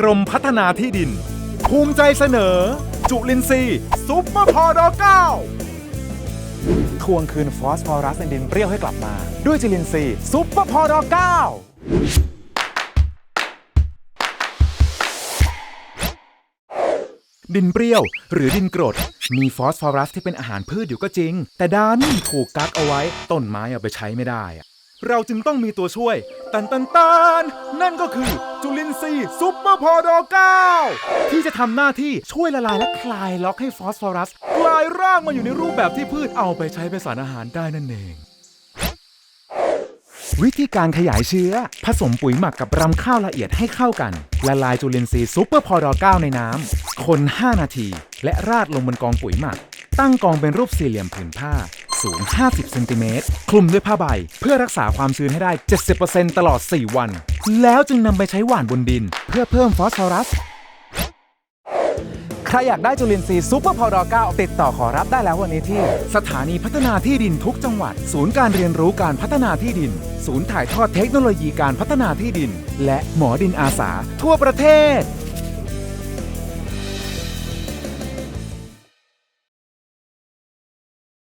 กรมพัฒนาที่ดิน ภูมิใจเสนอ จุลินทรีย์ซุปเปอร์พอดอเก้าทวงคืนฟอสฟอรัสในดินเปรี้ยวให้กลับมา ด้วยจิลินทรีย์ซุปเปอร์พอดอเก้าดินเปรี้ยว หรือดินกรด มีฟอสฟอรัสที่เป็นอาหารพืชอยู่ก็จริง แต่ดันถูกกักเอาไว้ต้นไม้เอาไปใช้ไม่ได้อะ เราจึงต้องมีตัวช่วย ตันตันตันนั่นก็คือจุลินทรีย์ซุปเปอร์พอดอเก้าที่จะทำหน้าที่ช่วยละลายและคลายล็อกให้ฟอสฟอรัส กลายร่างมาอยู่ในรูปแบบที่พืชเอาไปใช้เป็นสารอาหารได้นั่นเอง วิธีการขยายเชื้อ ผสมปุ๋ยหมักกับรำข้าวละเอียดให้เข้ากัน ละลายจุลินทรีย์ซูเปอร์พอดอ9ในน้ำคน 5 นาที และราดลงบนกองปุ๋ยหมัก ตั้งกองเป็นรูปสี่เหลี่ยมผืนผ้า สูง 50 เซนติเมตร คลุมด้วยผ้าใบ เพื่อรักษาความชื้นให้ได้ 70%ตลอด 4 วัน แล้วจึงนำไปใช้หว่านบนดิน เพื่อเพิ่มฟอสฟอรัส ใครอยากได้จุลินทรีย์ซุปเปอร์พอดอเก้าติดต่อขอรับได้แล้ววันนี้ที่ สถานีพัฒนาที่ดินทุกจังหวัด ศูนย์การเรียนรู้การพัฒนาที่ดิน ศูนย์ถ่ายทอดเทคโนโลยีการพัฒนาที่ดิน และหมอดินอาสา ทั่วประเทศ